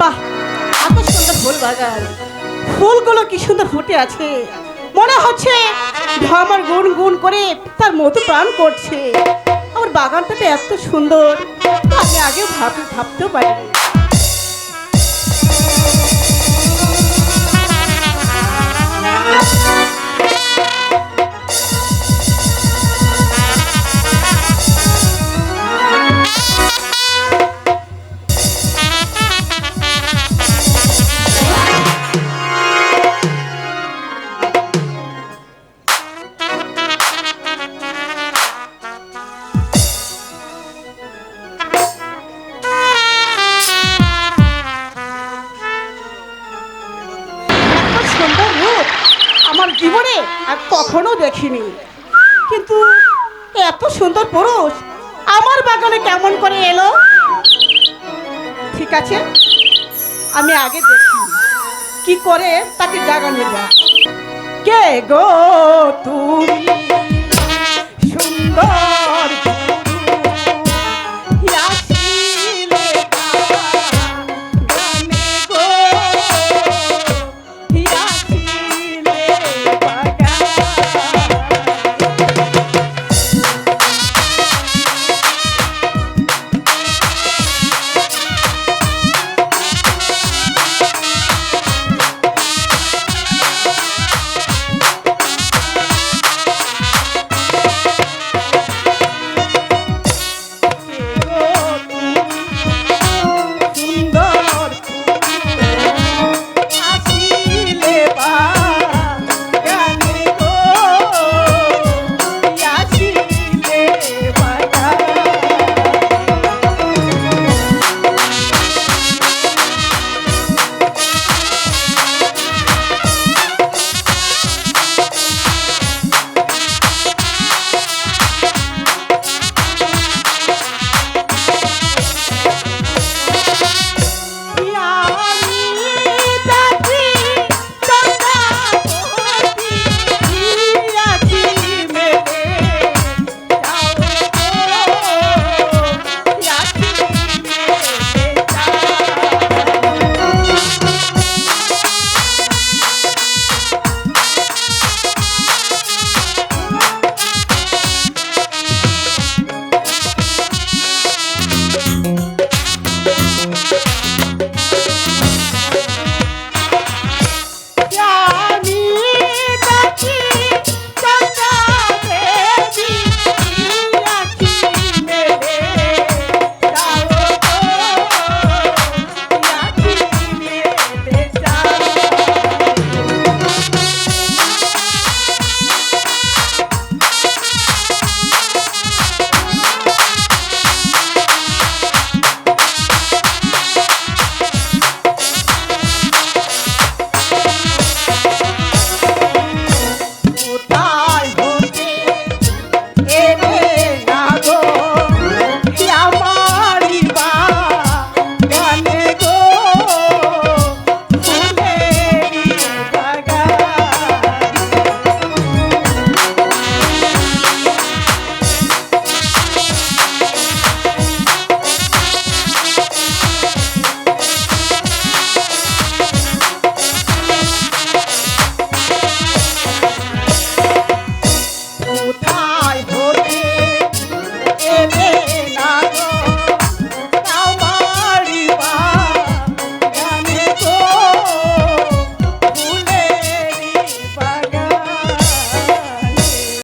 বাহ, এত সুন্দর ফুল বাগান। ফুলগুলো কি সুন্দর ফুটে আছে। মনে হচ্ছে আমার গুন গুন করে তার মতো প্রাণ করছে। আমার বাগানটা তো এত সুন্দর, আমি আগে ভাব ভাবতেও পারিনি। আমার জীবনে আর কখনো দেখিনি। কিন্তু এত সুন্দর পুরুষ আমার বাগানে কেমন করে এলো? ঠিক আছে, আমি আগে দেখি কি করে তাকে জাগানো যায় কে গো তুমি? সুন্দর উঠা